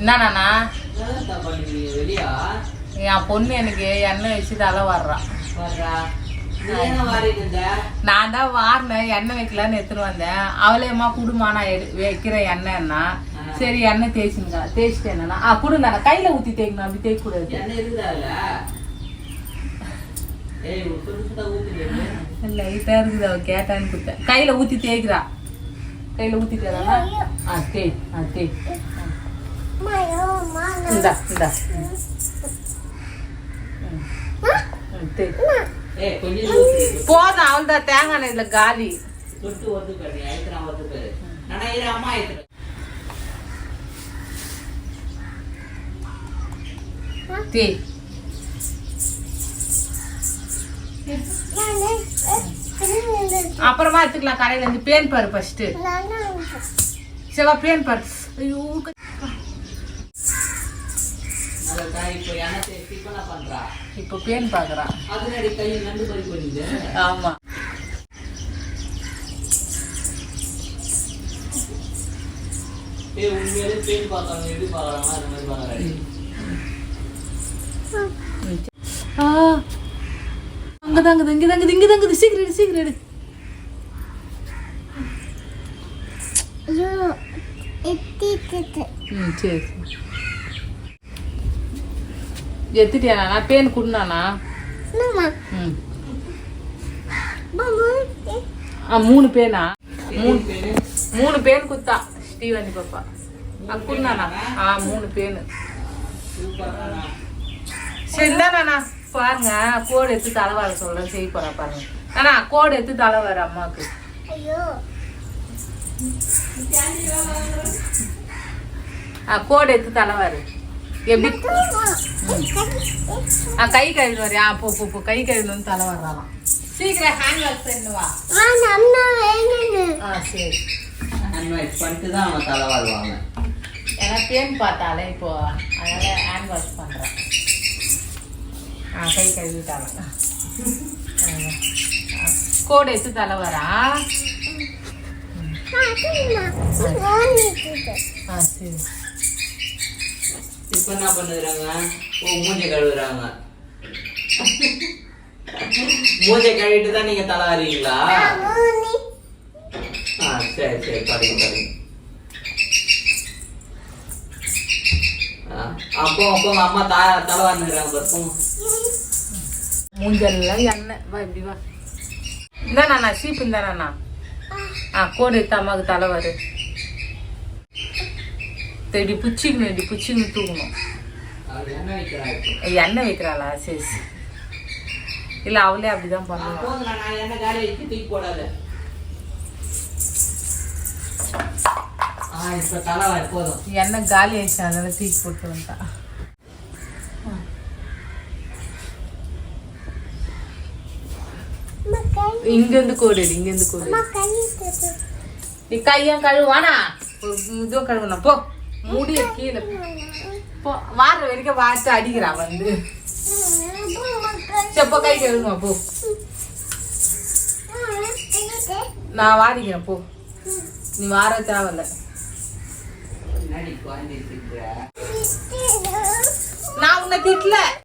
என்னண்ணா? என் பொண்ணு எனக்கு எண்ணெய் வச்சு தலை வர்றான் நான் தான் வாரினேன் எண்ணெய் வைக்கலான்னு எடுத்துன்னு வந்தேன். அவளேம்மா குடுமா நான் எடு வைக்கிறேன் எண்ணெய்னா சரி எண்ணெய் தேய்ச்சிங்க தேய்ச்சிட்டு என்னன்னா ஆ குடுங்க கையில ஊத்தி தேய்க்கணும் அப்படி தேய்க்க கூடாது. லைட்டா இருக்குது அவ கேட்டான்னு கொடுத்தேன். கையில ஊத்தி தேய்க்கிறா. கையில ஊத்திட்டானா ஆ தேய் ஆ தேய். இந்தா இந்தா. போதும் அவள் தான் தேங்காய் இதுல காலி. தேய் அப்புறமா எடுத்துக்கலாம் கடையில இருந்து பேன் பாரு ஃபர்ஸ்ட் சிவா பேன் பாரு ஐயோ இப்போ என்ன டிஃபனா இப்போ பேன் பாக்குறான் அதனடி கை நண்டு உண்மையிலே பேன் பார்த்தாங்க எப்படி பார்க்கறாங்க. அந்த மாதிரி அங்க தாங்குது இங்க தாங்குது இங்க தாங்குது சீக்கிரம் சீக்கிரம் ம் சரி சரி எத்துட்டியாண்ணா பேன் ஆ மூணு பேனா. மூணு பேனு? மூணு பேன் குத்தா. ஸ்ரீவந்தி பாப்பா. ஆ குடுனாண்ணா ஆ மூணு பேனு. சரி இந்தாண்ணா பாருங்க கோடு எடுத்து தலைவார சொல்றேன். செய்ய போறா பாருங்க. அண்ணா கோடு எடுத்து தலைவார அம்மாவுக்கு. ஆ கோடு எடுத்து தலைவாரு. எப்படி? ஆ கை கழுவி வரையா? போ போ போ. கை கழுவி வந்து தலை வரலாம் சீக்கிரம் ஹேண்ட் வாஷ் பண்ணு வா. ஆ சரி. அன்வைஸ் பண்ணிட்டு தான் அவன் தலை வாழ்வாங்க ஏன்னா பேன் பார்த்தாலே இப்போ அதனால ஹேண்ட் வாஷ் பண்றேன். ஆ கை கழுவிட்டாங்க கோடு எடுத்து தலை வரா? ஆ சரி. இப்போ என்ன பண்ணுறாங்க? ஓ மூஞ்சை கழுவுறாங்க. மூஞ்சை கழுவிட்டு தான் நீங்க தலை வாரீங்களா ஆ சரி சரி படிங்க படிங்க அப்போ அப்போ உங்க அம்மா தா தலை வாரினுறாங்க பருப்போம் மூஞ்சல்ல எண்ணெய். வா இப்படி வா. இந்தாண்ணா சீப்பு இந்தாண்ணா ஆ கோடு அம்மாவுக்கு தலை வரு. இப்படி புச்சிக்கணும் இப்படி புச்சிக்கணும் தூக்கணும் எண்ணெய் வைக்கிறாளா? சரி சரி. இல்லை அவளே அப்படிதான் போதும். எண்ணெய் காலி ஆயிடுச்சு அதனால தூக்கி போட்டு வந்துட்டா. இங்கேருந்து கோடு இங்கேருந்து கோடு. நீ கையும் கழுவானா ஒரு இதுவும் கழுவணும் போ. முடிய கீழே போ வார வரைக்கும் வாட்டு அடிக்கிறா வந்து சரி போ கை கழுவுமா போ நான் வாடிக்கிறேன் போ நீ வார தேவையில்ல நான் உன்னை திட்டல